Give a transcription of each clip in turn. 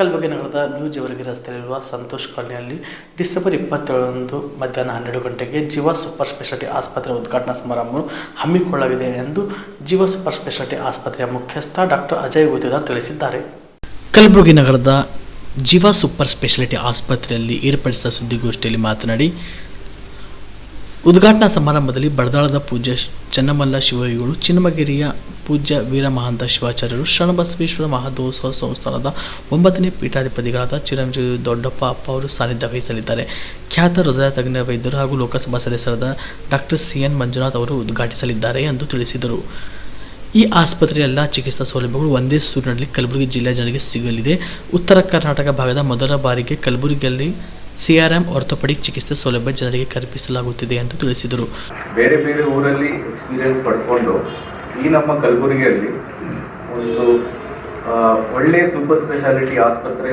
ಕಲಬುರಗಿ ನಗರದ ನ್ಯೂ ಜವರಗಿ ರಸ್ತೆಯಲ್ಲಿರುವ ಸಂತೋಷ್ ಕಾಲನಿಯಲ್ಲಿ ಡಿಸೆಂಬರ್ ಇಪ್ಪತ್ತೇಳರಂದು ಮಧ್ಯಾಹ್ನ ಹನ್ನೆರಡು ಗಂಟೆಗೆ ಜೀವ ಸೂಪರ್ ಸ್ಪೆಷಾಲಿಟಿ ಆಸ್ಪತ್ರೆ ಉದ್ಘಾಟನಾ ಸಮಾರಂಭವನ್ನು ಹಮ್ಮಿಕೊಳ್ಳಲಾಗಿದೆ ಎಂದು ಜೀವ ಸೂಪರ್ ಸ್ಪೆಷಾಲಿಟಿ ಆಸ್ಪತ್ರೆಯ ಮುಖ್ಯಸ್ಥ ಡಾಕ್ಟರ್ ಅಜಯ್ ಗುತ್ತಿದಾರ್ ತಿಳಿಸಿದ್ದಾರೆ. ಕಲಬುರಗಿ ನಗರದ ಜೀವ ಸೂಪರ್ ಸ್ಪೆಷಾಲಿಟಿ ಆಸ್ಪತ್ರೆಯಲ್ಲಿ ಏರ್ಪಡಿಸಿದ ಸುದ್ದಿಗೋಷ್ಠಿಯಲ್ಲಿ ಮಾತನಾಡಿ, ಉದ್ಘಾಟನಾ ಸಮಾರಂಭದಲ್ಲಿ ಬಡದಾಳದ ಪೂಜೆ ಚನ್ನಮಲ್ಲ ಶಿವಯೋಗಿಗಳು, ಚಿನ್ನಮಗಿರಿಯ ಪೂಜ್ಯ ವೀರಮಹಾಂತ ಶಿವಾಚಾರ್ಯರು ಶರಣಬಸವೇಶ್ವರ ಮಹಾದೋತ್ಸವ ಸಂಸ್ಥಾನದ ಒಂಬತ್ತನೇ ಪೀಠಾಧಿಪತಿಗಳಾದ ಚಿರಂಜೀವಿ ದೊಡ್ಡಪ್ಪ ಅಪ್ಪ ಅವರು ಸಾನ್ನಿಧ್ಯ ವಹಿಸಲಿದ್ದಾರೆ. ಖ್ಯಾತ ಹೃದಯ ತಜ್ಞ ವೈದ್ಯರು ಹಾಗೂ ಲೋಕಸಭಾ ಸದಸ್ಯರಾದ ಡಾಕ್ಟರ್ ಸಿ ಎನ್ ಮಂಜುನಾಥ್ ಅವರು ಉದ್ಘಾಟಿಸಲಿದ್ದಾರೆ ಎಂದು ತಿಳಿಸಿದರು. ಈ ಆಸ್ಪತ್ರೆಯ ಎಲ್ಲ ಚಿಕಿತ್ಸಾ ಸೌಲಭ್ಯಗಳು ಒಂದೇ ಸೂರಿನಲ್ಲಿ ಕಲಬುರಗಿ ಜಿಲ್ಲೆಯ ಜನರಿಗೆ ಸಿಗಲಿದೆ. ಉತ್ತರ ಕರ್ನಾಟಕ ಭಾಗದ ಮೊದಲ ಬಾರಿಗೆ ಕಲಬುರಗಿಯಲ್ಲಿ ಸಿಆರ್ಎಂ ಆರ್ಥೋಪೆಡಿಕ್ ಚಿಕಿತ್ಸೆ ಸೌಲಭ್ಯ ಜನರಿಗೆ ಕಲ್ಪಿಸಲಾಗುತ್ತಿದೆ ಎಂದು ತಿಳಿಸಿದರು. ಬೇರೆ ಬೇರೆ ಊರಲ್ಲಿ ಎಕ್ಸ್ಪೀರಿಯನ್ಸ್ ಪಡ್ಕೊಂಡು ಈ ನಮ್ಮ ಕಲಬುರಗಿಯಲ್ಲಿ ಒಂದು ಒಳ್ಳೆಯ ಒಳ್ಳೆ ಸೂಪರ್ ಸ್ಪೆಷಾಲಿಟಿ ಆಸ್ಪತ್ರೆ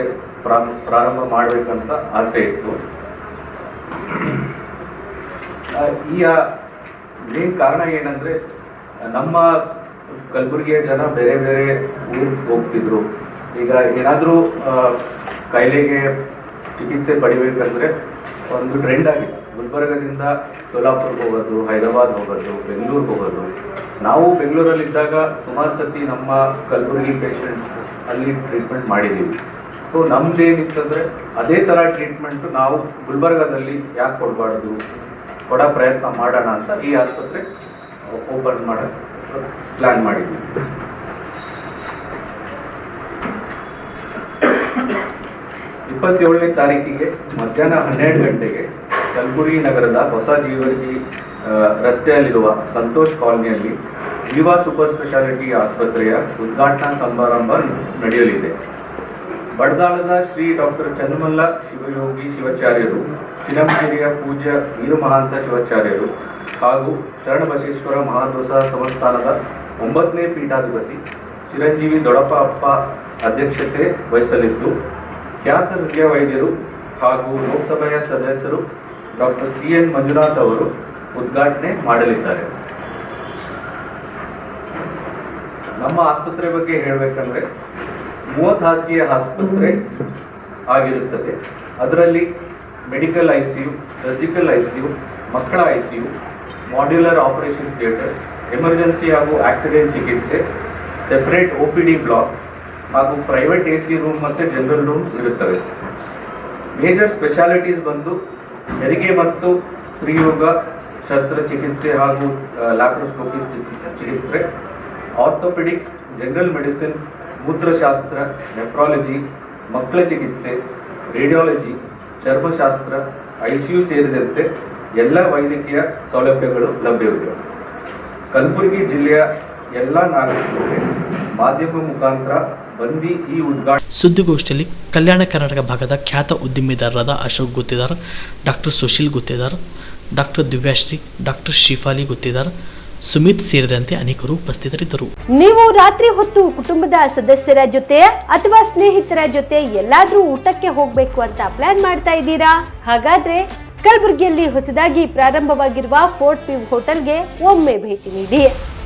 ಪ್ರಾರಂಭ ಮಾಡಬೇಕಂತ ಆಸೆ ಇತ್ತು. ಈ ಮೇನ್ ಕಾರಣ ಏನಂದ್ರೆ, ನಮ್ಮ ಕಲಬುರಗಿಯ ಜನ ಬೇರೆ ಬೇರೆ ಊರಿಗೆ ಹೋಗ್ತಿದ್ರು. ಈಗ ಏನಾದರೂ ಕಾಯಿಲೆಗೆ ಚಿಕಿತ್ಸೆ ಪಡಿಬೇಕಂದ್ರೆ ಒಂದು ಟ್ರೆಂಡ್ ಆಗಿತ್ತು ಗುಲ್ಬರ್ಗದಿಂದ ಸೋಲಾಪುರ್ಗೆ ಹೋಗೋದು, ಹೈದರಾಬಾದ್ ಹೋಗೋದು ಬೆಂಗಳೂರಿಗೆ ಹೋಗೋದು. ನಾವು ಬೆಂಗಳೂರಲ್ಲಿದ್ದಾಗ ಸುಮಾರು ಸತಿ ನಮ್ಮ ಕಲಬುರಗಿ ಪೇಷಂಟ್ಸ್ ಅಲ್ಲಿ ಟ್ರೀಟ್ಮೆಂಟ್ ಮಾಡಿದ್ದೀವಿ ಸೊ ನಮ್ದೇನಿತ್ತಂದ್ರೆ ಅದೇ ಥರ ಟ್ರೀಟ್ಮೆಂಟ್ ನಾವು ಗುಲ್ಬರ್ಗದಲ್ಲಿ ಯಾಕೆ ಕೊಡಬಾರ್ದು? ಕೊಡೋ ಪ್ರಯತ್ನ ಮಾಡೋಣ ಅಂತ ಈ ಆಸ್ಪತ್ರೆ ಓಪನ್ ಮಾಡೋಕ್ಕೆ ಪ್ಲ್ಯಾನ್ ಮಾಡಿದ್ವಿ. ಇಪ್ಪತ್ತೇಳನೇ ತಾರೀಕಿಗೆ ಮಧ್ಯಾಹ್ನ ಹನ್ನೆರಡು ಗಂಟೆಗೆ ಕಲಬುರಗಿ ನಗರದ ಹೊಸ ಜೀವನಿ ರಸ್ತೆಯಲ್ಲಿರುವ ಸಂತೋಷ್ ಕಾಲೋನಿಯಲ್ಲಿ ಜೀವಾ ಸೂಪರ್ ಸ್ಪೆಷಾಲಿಟಿ ಆಸ್ಪತ್ರೆಯ ಉದ್ಘಾಟನಾ ಸಮಾರಂಭ ನಡೆಯಲಿದೆ. ಬಡದಾಳದ ಶ್ರೀ ಡಾಕ್ಟರ್ ಚನ್ನಮಲ್ಲ ಶಿವಯೋಗಿ ಶಿವಾಚಾರ್ಯರು ಚಿರಂಜೀರಿಯ ಪೂಜ್ಯ ವೀರಮಹಾಂತ ಶಿವಾಚಾರ್ಯರು ಹಾಗೂ ಶರಣಬಸೇಶ್ವರ ಮಹಾದೋಸ ಸಂಸ್ಥಾನದ ಒಂಬತ್ತನೇ ಪೀಠಾಧಿಪತಿ ಚಿರಂಜೀವಿ ದೊಡಪ್ಪ ಅಪ್ಪ ಅಧ್ಯಕ್ಷತೆ ವಹಿಸಲಿದ್ದು, ಖ್ಯಾತ ಹೃದಯ ವೈದ್ಯರು ಹಾಗೂ ಲೋಕಸಭೆಯ ಸದಸ್ಯರು ಡಾಕ್ಟರ್ ಸಿ ಎನ್ ಮಂಜುನಾಥ್ ಅವರು ಉದ್ಘಾಟನೆ ಮಾಡಲಿದ್ದಾರೆ. ನಮ್ಮ ಆಸ್ಪತ್ರೆ ಬಗ್ಗೆ ಹೇಳಬೇಕಂದ್ರೆ ಮೂವತ್ತು ಹಾಸಿಗೆಯ ಆಸ್ಪತ್ರೆ ಆಗಿರುತ್ತದೆ. ಅದರಲ್ಲಿ medical I C U, surgical I C U, ಮಕ್ಕಳ I C U, modular operation theatre, emergency ಹಾಗೂ ಆಕ್ಸಿಡೆಂಟ್ ಚಿಕಿತ್ಸೆ, separate O P D block ಹಾಗೂ ಪ್ರೈವೇಟ್ ಎ ಸಿ ರೂಮ್ ಮತ್ತು ಜನರಲ್ ರೂಮ್ಸ್ ಇರುತ್ತವೆ. ಮೇಜರ್ ಸ್ಪೆಷಾಲಿಟೀಸ್ ಬಂದು ಹೆರಿಗೆ ಮತ್ತು ಸ್ತ್ರೀಯೋಗ ಶಸ್ತ್ರಚಿಕಿತ್ಸೆ ಹಾಗೂ ಲ್ಯಾಪ್ರೋಸ್ಕೋಪಿ ಚಿಕಿತ್ಸೆ ಆರ್ಥೋಪೆಡಿಕ್ ಜನರಲ್ ಮೆಡಿಸಿನ್ ಮೂತ್ರಶಾಸ್ತ್ರ ನೆಫ್ರಾಲಜಿ ಮಕ್ಕಳ ಚಿಕಿತ್ಸೆ ರೇಡಿಯಾಲಜಿ ಚರ್ಮಶಾಸ್ತ್ರ ಐ ಸಿ ಯು ಸೇರಿದಂತೆ ಎಲ್ಲ ವೈದ್ಯಕೀಯ ಸೌಲಭ್ಯಗಳು ಲಭ್ಯವಿವೆ. ಕಲಬುರಗಿ ಜಿಲ್ಲೆಯ ಎಲ್ಲ ನಾಗರಿಕರಿಗೆ ಮಾಧ್ಯಮ ಮುಖಾಂತರ ಸುದ್ದಿಗೋಷ್ಠಿಯಲ್ಲಿ ಕಲ್ಯಾಣ ಕರ್ನಾಟಕ ಭಾಗದ ಖ್ಯಾತ ಉದ್ದಿಮೆದಾರರಾದ Ashok Guttedar doctor Sushil Guttedar doctor Divyashree doctor Shifali Guttedar Sumit ಸೇರಿದಂತೆ ಅನೇಕರು ಉಪಸ್ಥಿತರಿದ್ದರು. ನೀವು ರಾತ್ರಿ ಹೊತ್ತು ಕುಟುಂಬದ ಸದಸ್ಯರ ಜೊತೆ ಅಥವಾ ಸ್ನೇಹಿತರ ಜೊತೆ ಎಲ್ಲಾದ್ರೂ ಊಟಕ್ಕೆ ಹೋಗ್ಬೇಕು ಅಂತ ಪ್ಲಾನ್ ಮಾಡ್ತಾ ಇದ್ದೀರಾ? ಹಾಗಾದ್ರೆ ಕಲಬುರಗಿಯಲ್ಲಿ ಹೊಸದಾಗಿ ಪ್ರಾರಂಭವಾಗಿರುವ ಫೋರ್ಟ್ ವ್ಯೂ ಹೋಟೆಲ್ಗೆ ಒಮ್ಮೆ ಭೇಟಿ ನೀಡಿ.